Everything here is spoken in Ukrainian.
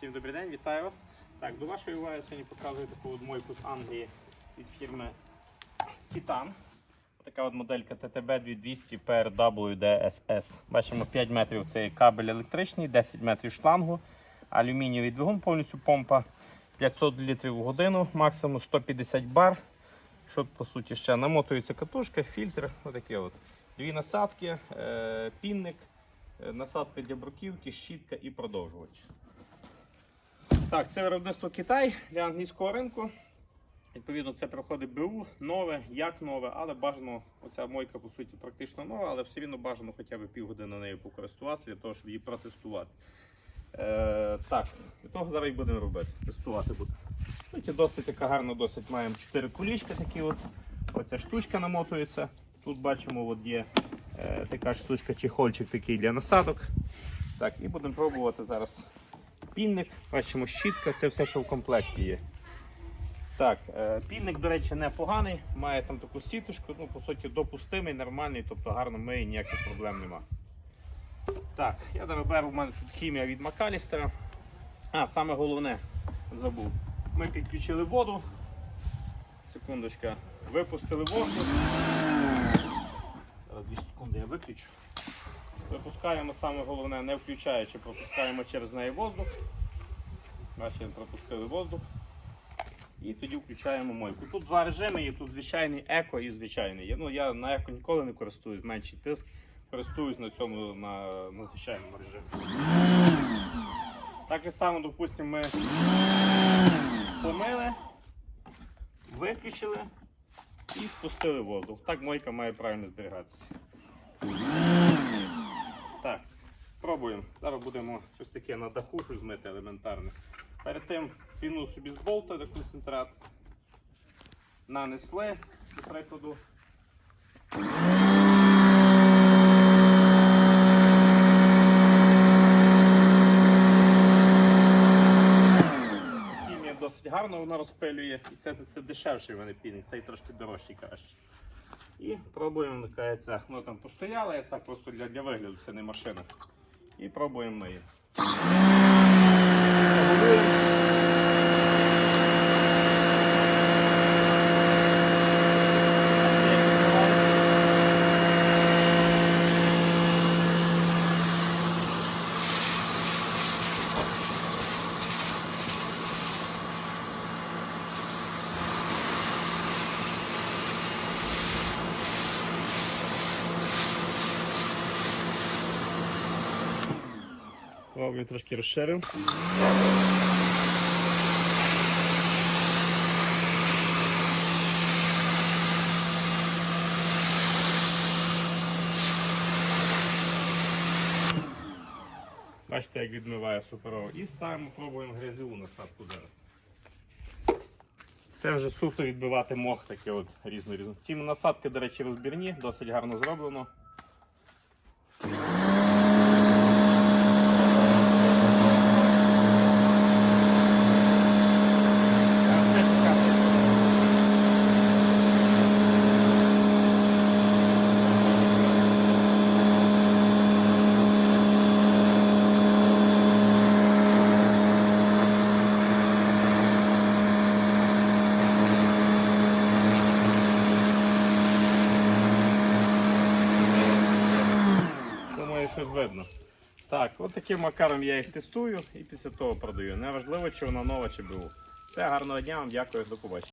Всім добрий день, вітаю вас. Так, до вашої уваги сьогодні показую таку от мойку з Англії від фірми Titan. Така от моделька TTB 2200 PRWDSS. Бачимо 5 метрів це кабель електричний, 10 метрів шлангу, алюмінієвий двигун повністю помпа, 500 літрів в годину, максимум 150 бар. Що по суті ще намотується катушка, фільтр, отакі от. Дві насадки, е, пінник, е, насадка для бруківки, щітка і продовжувач. Так, це виробництво Китай для англійського ринку. Відповідно, це проходить БУ, нове, як нове, але бажано, оця мойка по суті практично нова, але все рівно бажано хоча б півгодини нею покористуватися для того, щоб її протестувати. Е, так, для того зараз і будемо робити. Тестувати будемо. Бачите, досить така гарна, досить маємо 4 кулічки такі от. Оця штучка намотується. Тут бачимо, от є е, така штучка, чехольчик такий для насадок. Так, і будемо пробувати зараз пінник. Бачимо, щітка, це все, що в комплекті є. Так, е, пінник, до речі, непоганий, має там таку сіточку, ну, по суті, допустимий, нормальний, тобто гарно миє, ніяких проблем нема. Так, я беру, у мене тут хімія від Макалістера. А, саме головне, забув. Ми підключили воду. Секундочка. Випустили воздух. Зараз 2 секунди я виключу. Випускаємо саме головне, не включаючи, пропускаємо через неї воздух. Бачите, пропустили воздух. І тоді включаємо мойку. Тут два режими, є тут звичайний еко і звичайний. Ну, я на еко ніколи не користуюсь, менший тиск. Користуюсь на цьому на, на звичайному режимі. Так само, допустимо, ми помили, виключили і впустили воздух. Так мойка має правильно зберігатися. Так, пробуємо. Зараз будемо щось таке на даху щось змити елементарне. Перед тим піну собі з болта до концентрат. Нанесли, до прикладу. Гарно вона розпилює. І це, це дешевший вони пінник, цей трошки дорожчий краще. І пробуємо, вмикається. Ну там постояла, я просто для, для вигляду, це не машина. І пробуємо ми її. Пробую трошки розширив. Бачите, як відмиває суперово. І ставимо, пробуємо грязеву насадку зараз. Це вже суто відбивати мох таке от різно різно. Ці насадки, до речі, розбірні, досить гарно зроблено. Думаю, щось видно. Так, от таким макаром я їх тестую і після того продаю. Неважливо, чи вона нова, чи БУ. Все, гарного дня вам, дякую, до побачення.